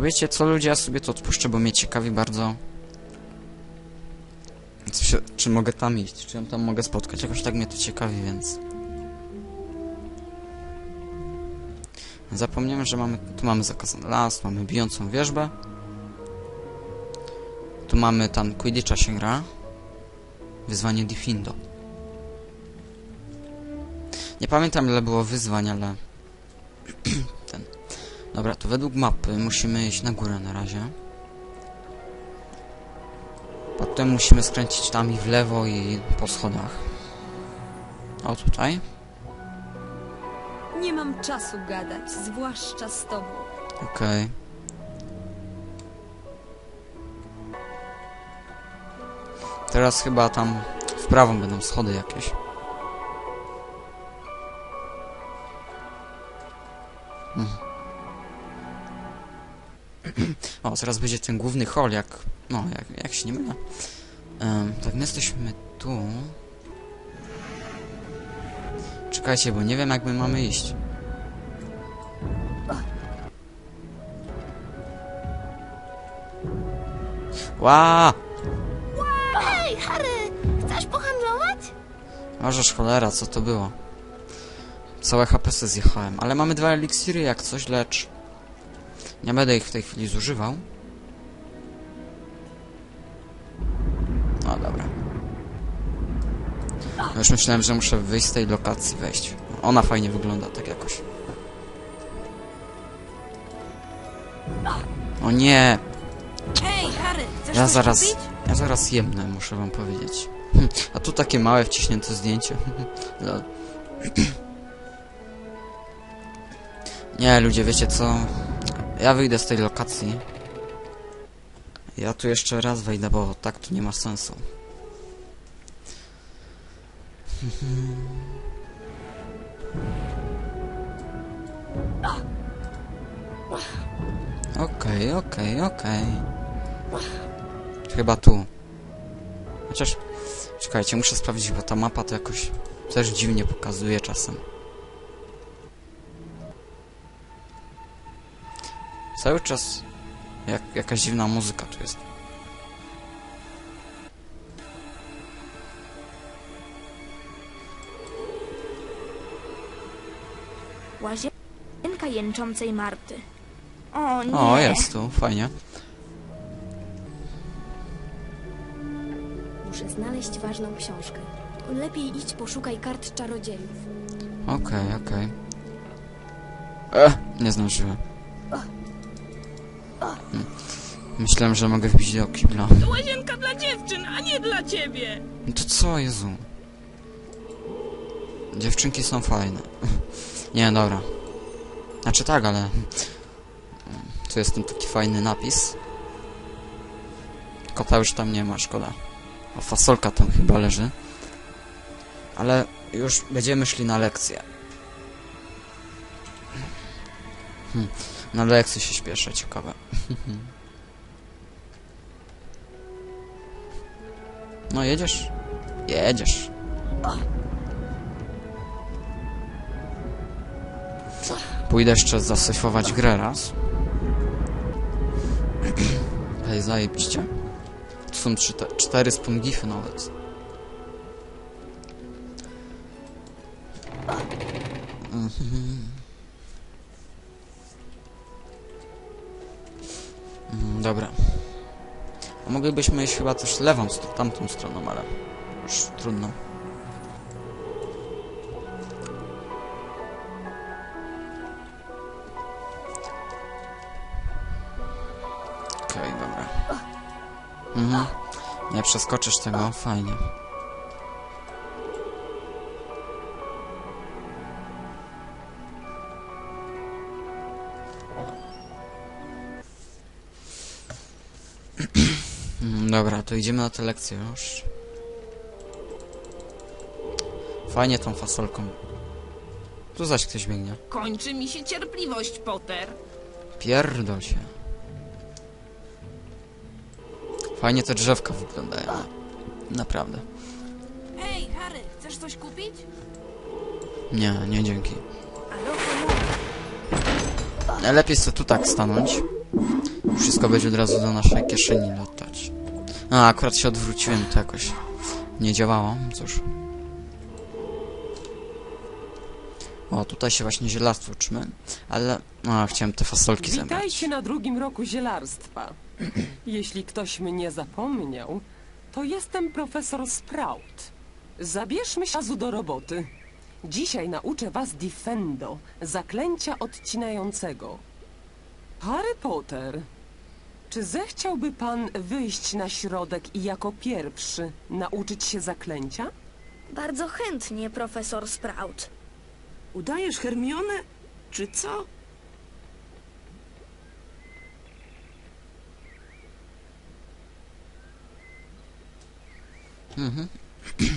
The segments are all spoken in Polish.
Wiecie co ludzie, ja sobie to odpuszczę, bo mnie ciekawi bardzo. Się, czy mogę tam iść, czy ją tam mogę spotkać, jakoś tak mnie to ciekawi, więc... Zapomniałem, że mamy, tu mamy zakazany las, mamy bijącą wierzbę. Tu mamy tam Quidditcha się gra. Wyzwanie Diffindo. Nie pamiętam ile było wyzwań, ale... Dobra, to według mapy musimy iść na górę na razie. Potem musimy skręcić tam i w lewo i po schodach. O, tutaj. Nie mam czasu gadać, zwłaszcza z tobą. Okej. Teraz chyba tam w prawo będą schody jakieś. O, zaraz będzie ten główny hall, jak... No, jak, jak się nie mylę. Em, tak, my jesteśmy tu. Czekajcie, bo nie wiem, jak my mamy iść. Ła! Hej, Harry! Chcesz pohandlować? Możesz cholera, co to było? Całe HP zjechałem, ale mamy dwa eliksiry jak coś, lecz... Nie będę ich w tej chwili zużywał. No dobra. No Już myślałem, że muszę wyjść z tej lokacji, wejść. Ona fajnie wygląda, tak jakoś. O nie! Ja zaraz, ja zaraz jemnę, muszę wam powiedzieć. A tu takie małe, wciśnięte zdjęcie. Nie, ludzie, wiecie co? Ja wyjdę z tej lokacji. Ja tu jeszcze raz wejdę, bo tak tu nie ma sensu. Okej, okej, okej. Chyba tu. Chociaż... Czekajcie, muszę sprawdzić, bo ta mapa to jakoś też dziwnie pokazuje czasem. Cały czas jak, jakaś dziwna muzyka tu jest. Łazienka jęczącej Marty. O nie! O, jest tu, fajnie. Muszę znaleźć ważną książkę. Lepiej idź poszukaj kart czarodziejów. Okej, okej. E, nie zdążyłem. Myślałem, że mogę wbić do kibla. To łazienka dla dziewczyn, a nie dla ciebie! No to co, Jezu? Dziewczynki są fajne. Nie, dobra. Znaczy tak, ale... Tu jest ten taki fajny napis. Kota już tam nie ma, szkoda. A fasolka tam chyba leży. Ale już będziemy szli na lekcję. Hmm. Na lekcję się śpieszę, ciekawe. No jedziesz? Jedziesz. Pójdę jeszcze zasejfować grę raz. Hej, zajebiście. Tu są trzy, te, cztery spongify nawet. Mhm. Dobra. A moglibyśmy iść chyba też lewą, tamtą stroną, ale już trudno. Okej, dobra. Mhm. Nie przeskoczysz tego, fajnie. Dobra, to idziemy na tę lekcję już. Fajnie tą fasolką. Tu zaś ktoś biegnie. Kończy mi się cierpliwość, Potter. Pierdol się. Fajnie te drzewka wyglądają. Naprawdę. Hej, Harry, chcesz coś kupić? Nie, nie dzięki. Lepiej sobie tu tak stanąć. wszystko będzie od razu do naszej kieszeni latać. A, akurat się odwróciłem, to jakoś nie działało, cóż. O, tutaj się właśnie zielarstwo uczymy, ale... A, chciałem te fasolki zebrać. Witajcie na drugim roku zielarstwa. Jeśli ktoś mnie zapomniał, to jestem profesor Sprout. Zabierzmy się razu do roboty. Dzisiaj nauczę was Defendo, zaklęcia odcinającego. Harry Potter, czy zechciałby pan wyjść na środek i jako pierwszy nauczyć się zaklęcia? Bardzo chętnie, profesor Sprout. Udajesz Hermionę, czy co?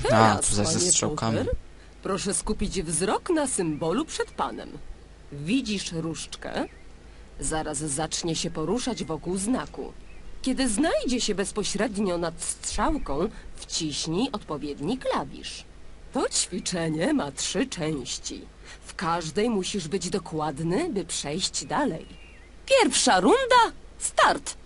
A, Teraz, tu zaś ze panie strzałkami. Potter, Proszę skupić wzrok na symbolu przed panem. Widzisz różdżkę? Zaraz zacznie się poruszać wokół znaku. Kiedy znajdzie się bezpośrednio nad strzałką, wciśnij odpowiedni klawisz. To ćwiczenie ma trzy części. W każdej musisz być dokładny, by przejść dalej. Pierwsza runda, start!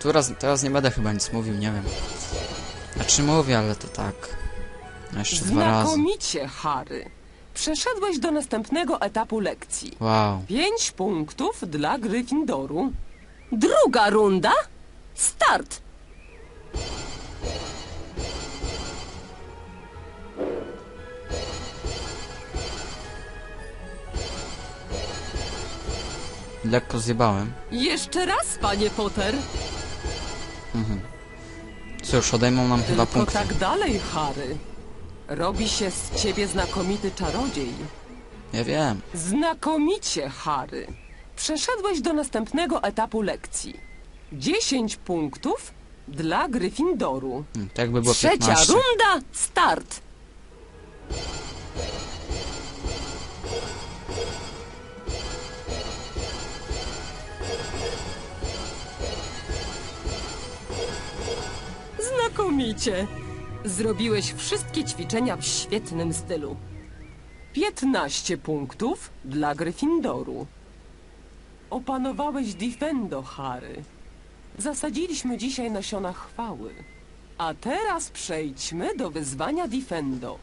Tu raz, teraz nie będę chyba nic mówił, nie wiem. Znaczy mówię, ale to tak. Jeszcze dwa razy. Znakomicie, Harry. Przeszedłeś do następnego etapu lekcji. Wow. Pięć punktów dla Gryffindoru. Druga runda. Start! Lekko zjebałem. Jeszcze raz, panie Potter. Cóż, odejmą nam chyba Tylko punkty. tak dalej, Harry. Robi się z ciebie znakomity czarodziej. Ja wiem. Znakomicie, Harry. Przeszedłeś do następnego etapu lekcji. Dziesięć punktów dla Gryffindoru. Hmm, To jakby było Trzecia 15. runda, start! Znakomicie! Zrobiłeś wszystkie ćwiczenia w świetnym stylu. 15 punktów dla Gryffindoru. Opanowałeś Defendo, Harry. Zasadziliśmy dzisiaj nasiona chwały. A teraz przejdźmy do wyzwania Defendo.